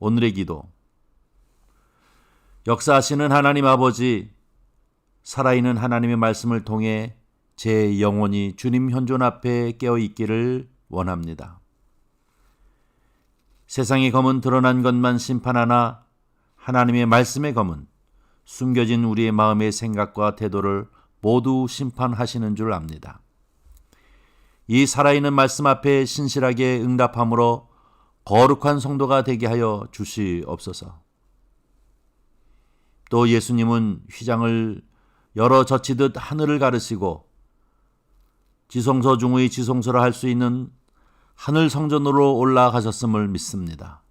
오늘의 기도. 역사하시는 하나님 아버지, 살아있는 하나님의 말씀을 통해 제 영혼이 주님 현존 앞에 깨어 있기를 원합니다. 세상의 검은 드러난 것만 심판하나 하나님의 말씀의 검은 숨겨진 우리의 마음의 생각과 태도를 모두 심판하시는 줄 압니다. 이 살아있는 말씀 앞에 신실하게 응답함으로 거룩한 성도가 되게 하여 주시옵소서. 또 예수님은 휘장을 열어 젖히듯 하늘을 가르시고 지성소 중의 지성소라 할 수 있는 하늘 성전으로 올라가셨음을 믿습니다.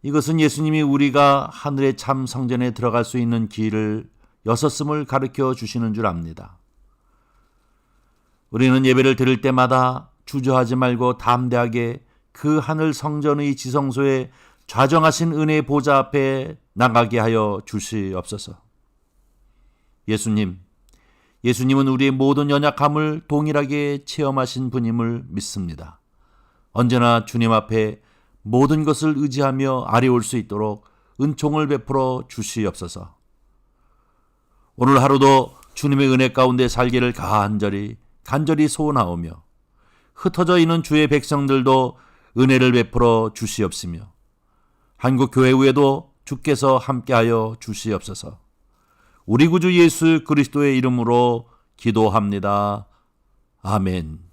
이것은 예수님이 우리가 하늘의 참 성전에 들어갈 수 있는 길을 여섰음을 가르쳐 주시는 줄 압니다. 우리는 예배를 드릴 때마다 주저하지 말고 담대하게 그 하늘 성전의 지성소에 좌정하신 은혜의 보좌 앞에 나가게 하여 주시옵소서. 예수님, 예수님은 우리의 모든 연약함을 동일하게 체험하신 분임을 믿습니다. 언제나 주님 앞에 모든 것을 의지하며 아래올 수 있도록 은총을 베풀어 주시옵소서. 오늘 하루도 주님의 은혜 가운데 살기를 간절히 간절히 소원하오며 흩어져 있는 주의 백성들도 은혜를 베풀어 주시옵시며 한국 교회 후에도 주께서 함께하여 주시옵소서. 우리 구주 예수 그리스도의 이름으로 기도합니다. 아멘.